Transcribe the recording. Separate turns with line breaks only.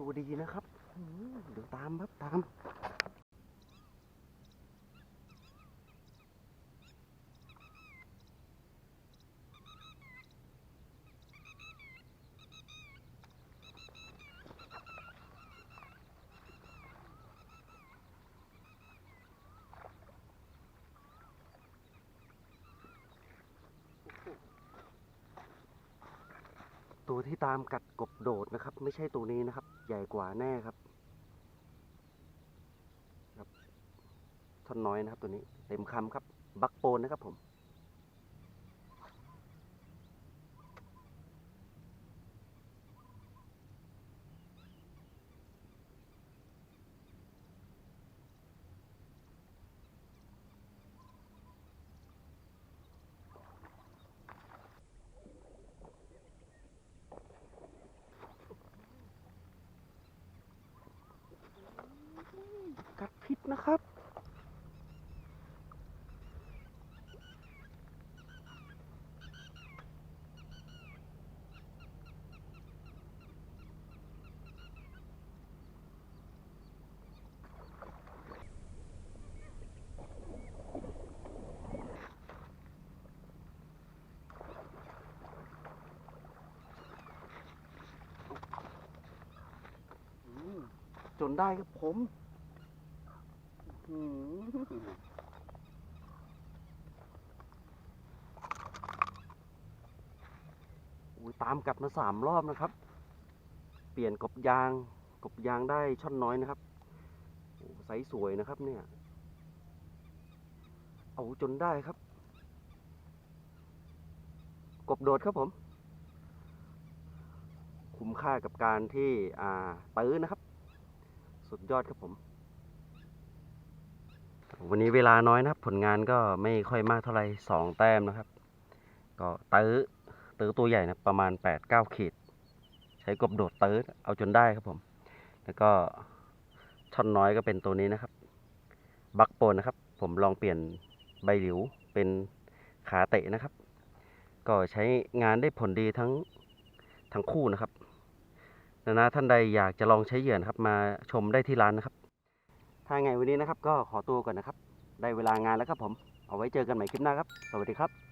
ตัวดีนะครับ เดี๋ยวตามครับตาม ตัวที่ตามกัดกบโดดนะครับ ไม่ใช่ตัวนี้นะครับ ใหญ่กว่าแน่ครับครับท่อนน้อยนะครับ ตัวนี้เต็มคำครับ บักโปนนะครับผม กัดพิษ นะครับ จนได้ครับผม ตามกัดมาสามรอบนะครับ เปลี่ยนกบยาง กบยางได้ช่อนน้อยนะครับไซส์สวยนะครับเนี่ย เอาจนได้ครับ กบโดดครับผม คุ้มค่ากับการที่ อ่าตื้อนะครับ สุดยอดครับผม วันนี้เวลาน้อยนะครับ ผลงานก็ไม่ค่อยมากเท่าไหร่สองแต้มนะครับ ก็ตื้อตื้อตัวใหญ่นะประมาณ8ปดเก้าขีด ใช้กบโดดตื้อเอาจนได้ครับผม แล้วก็ช่อนน้อยก็เป็นตัวนี้นะครับ บักโปนนะครับ ผมลองเปลี่ยนใบหลิวเป็นขาเตะนะครับ ก็ใช้งานได้ผลดีทั้งทั้งคู่นะครับนะนะท่านใดอยากจะลองใช้เหยื่อนะครับ มาชมได้ที่ร้านนะครับ ถ้าไงวันนี้นะครับ ก็ขอตัวก่อนนะครับ ได้เวลางานแล้วครับผม เอาไว้เจอกันใหม่คลิปหน้าครับ สวัสดีครับ